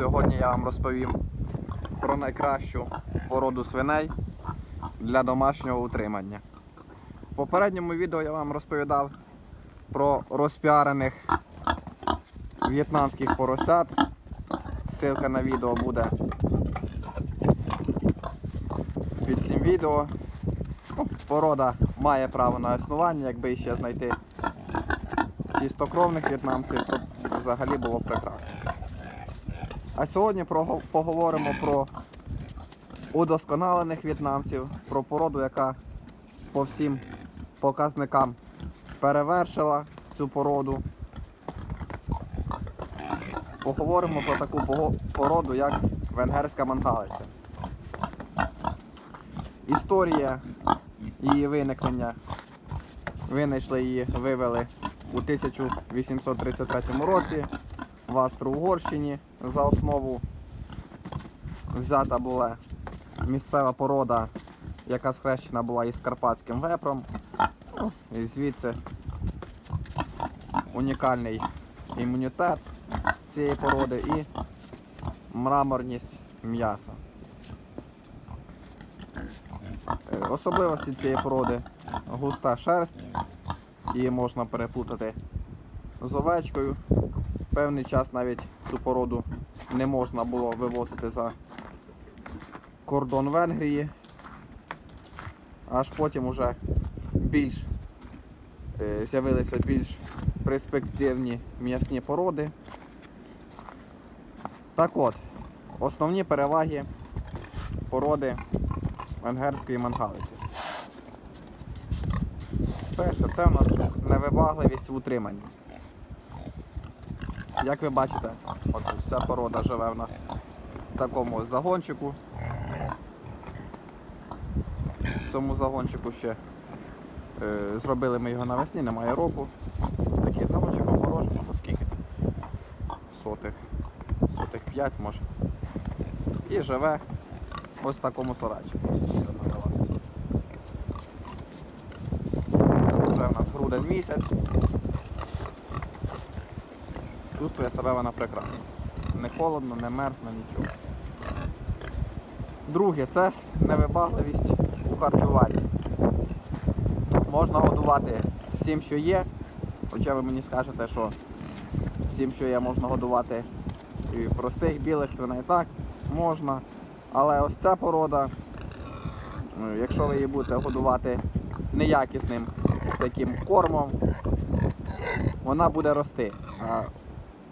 Сьогодні я вам розповім про найкращу породу свиней для домашнього утримання. В попередньому відео я вам розповідав про розпіарених в'єтнамських поросят. Ссылка на відео буде під цим відео. Ну, Порода має право на існування, якби ще знайти чистокровних в'єтнамців, то взагалі було прекрасно. А сьогодні прого- поговоримо про удосконалених в'єтнамців, про породу, яка по всім показникам перевершила цю породу. Поговоримо про таку породу, як венгерська мангалиця. Історія її виникнення. Винайшли її, вивели у 1833 році в Австро-Угорщині. За основу взята була місцева порода, яка схрещена була із карпатським вепром. І звідси унікальний імунітет цієї породи і мраморність м'яса. Особливості цієї породи густа шерсть, її можна переплутати з овечкою. Певний час навіть цю породу не можна було вивозити за кордон Венгрії. Аж потім уже більш е, з'явилися більш перспективні м'ясні породи. Так от, основні переваги породи венгерської мангалиці. Перше, це у нас невибагливість в утриманні. Як ви бачите, от ця порода живе в нас в такому загончику. В цьому загончику ще е, зробили ми його навесні, немає року. Такий загончик обморожений, ну скільки? Сотих. Сотих 5 може. І живе ось в такому сарайчику. Вже в нас грудень місяць. Чувствує себе вона прекрасно. Не холодно, не мерзне, нічого. Друге, це невибагливість у харчуванні. Можна годувати всім, що є. Хоча ви мені скажете, що всім, що є, можна годувати і простих білих свиней. Так, можна. Але ось ця порода, ну, якщо ви її будете годувати неякісним таким кормом, вона буде рости.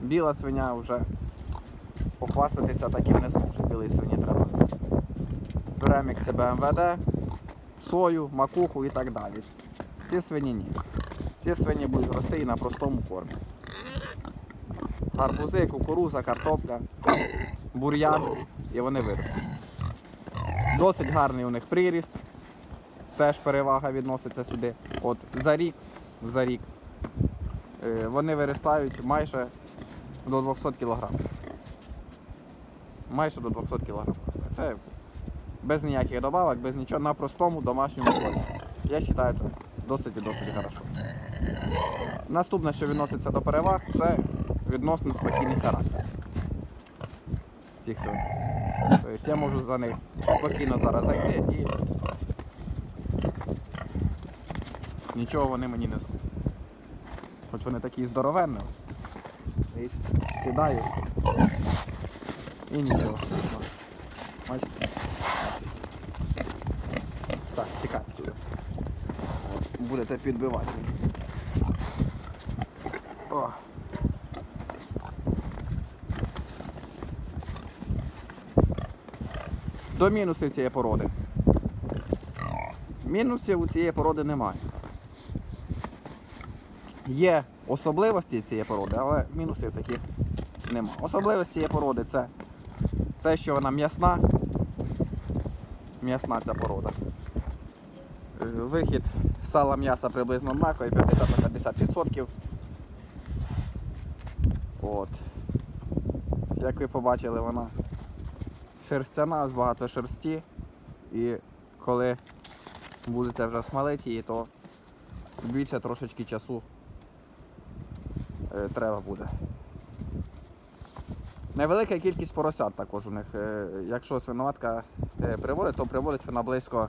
Біла свиня вже похвастатися таким не зможе. Білій свині треба премікси БМВД, сою, макуху і так далі. Ці свині ні. Ці свині будуть рости і на простому кормі. Гарбузи, кукуруза, картопля, бур'ян і вони виростуть. Досить гарний у них приріст. Теж перевага відноситься сюди. От за рік, за рік е, вони виростають майже до 200 кг. Майже до 200 кг. Це без ніяких добавок, без нічого на простому домашньому кормі. Я вважаю, це досить і досить хорошо. Наступне, що відноситься до переваг, це відносно спокійний характер цих свиней. Тобто я можу за них спокійно зараз зайти і нічого вони мені не зроблять. Хоч вони такі здоровенні, сідаю і нічого. Бачите? Так, тікай туди. Будете підбивати. О. До мінусів цієї породи. Мінусів у цієї породи немає. Є особливості цієї породи, але мінусів таких немає. Особливості цієї породи це те, що вона м'ясна. М'ясна ця порода. Е, Вихід сала м'яса приблизно однаковий, 50 на 50%. От. Як ви побачили, вона шерстяна, з багато шерсті. І коли будете вже смалити її, то більше трошечки часу треба буде. Невелика кількість поросят також у них. Е, Якщо свиноматка е, приводить, то приводить вона близько.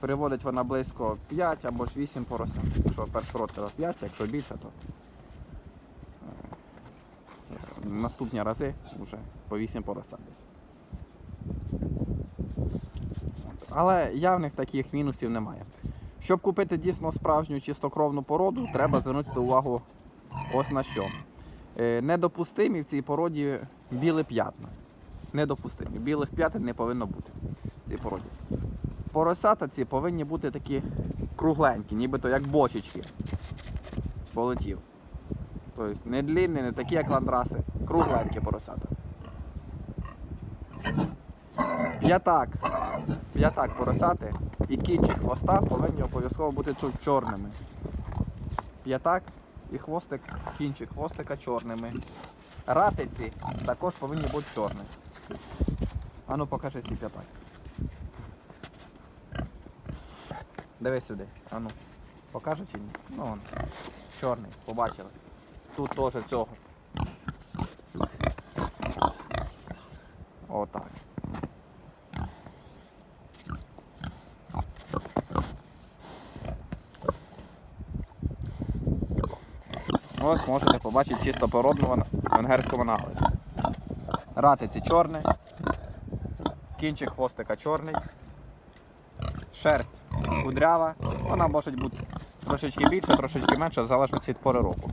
Приводить вона близько 5 або ж 8 поросят. Якщо перший рот казав 5, якщо більше, то е, наступні рази вже по 8 поросят десь. Але явних таких мінусів немає. Щоб купити дійсно справжню чистокровну породу, треба звернути увагу ось на що. Е, Недопустимі в цій породі білі п'ятна. Недопустимі. Білих п'ятин не повинно бути в цій породі. Поросята ці повинні бути такі кругленькі, нібито як бочечки. Полетів. Тобто не длінні, не такі, як ландраси, кругленькі поросята. П'ятак. П'ятак поросяти і кінчик хвоста повинні обов'язково бути чорними. П'ятак і хвостик, кінчик хвостика чорними. Ратиці також повинні бути чорні. Ану покажи свій п'ятак. Дивись сюди. Ану. Покаже чи ні? Ну он. Чорний, побачили. Тут теж цього. Отак. Ось можете побачити чисто породного венгерського наголосу. Ратиці чорний, кінчик хвостика чорний, шерсть кудрява, вона може бути трошечки більше, трошечки менше, в залежності від пори року.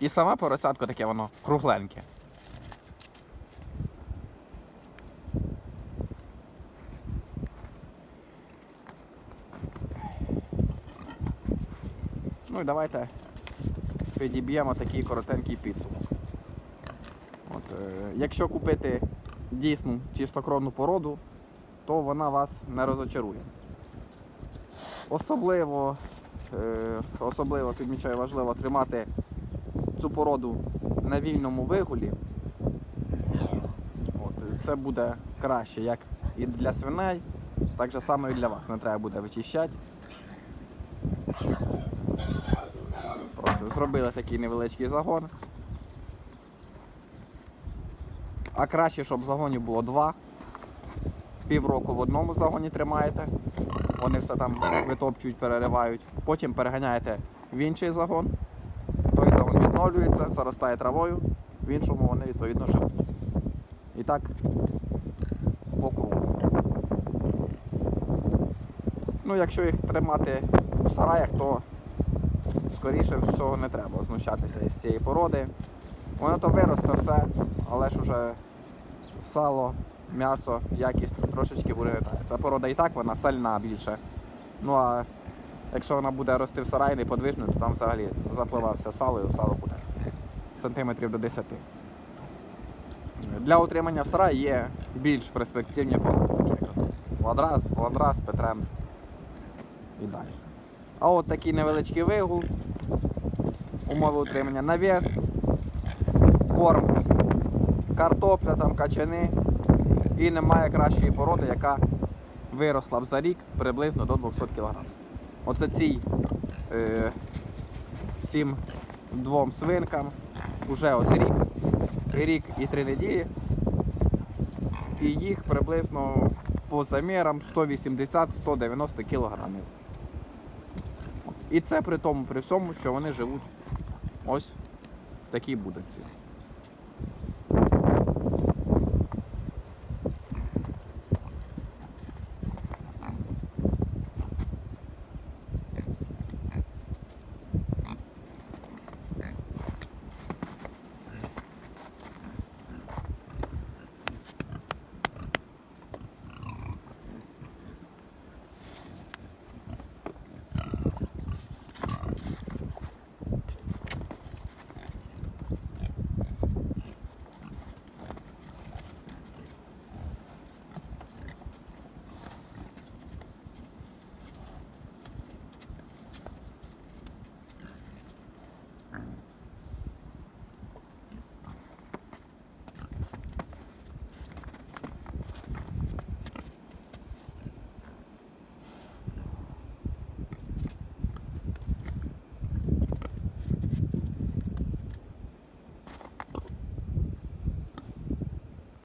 І саме поросятко таке воно кругленьке. Ну і давайте підіб'ємо такий коротенький підсумок. От, е, якщо купити дійсну чистокровну породу, то вона вас не розочарує. Особливо, е, особливо підмічаю, важливо тримати цю породу на вільному вигулі. От, це буде краще як і для свиней, так само і для вас. Не треба буде вичищати. Зробили такий невеличкий загон. А краще, щоб загонів було два. Півроку в одному загоні тримаєте. Вони все там витопчують, переривають. Потім переганяєте в інший загон. Той загон відновлюється, заростає травою, в іншому вони відповідно живуть. І так по кругу. Ну, якщо їх тримати в сараях, то скоріше всього не треба знущатися із цієї породи. Воно то виросте все, але ж уже сало, м'ясо, якість трошечки буде не. Ця порода і так вона сальна більше. Ну а якщо вона буде рости в сараї неподвижно, то там взагалі запливався сало і сало буде сантиметрів до 10. Для утримання в сараї є більш перспективні породи, такі як Ладрас, Ладрас, Петрен і далі. А от такий невеличкий вигул, умови утримання навіс, корм, картопля, там, качани. І немає кращої породи, яка виросла б за рік приблизно до 200 кг. Оце цій е, цим двом свинкам вже ось рік, рік і три неділі. І їх приблизно по замірам 180-190 кг. І це при тому, при всьому, що вони живуть ось в такій будці.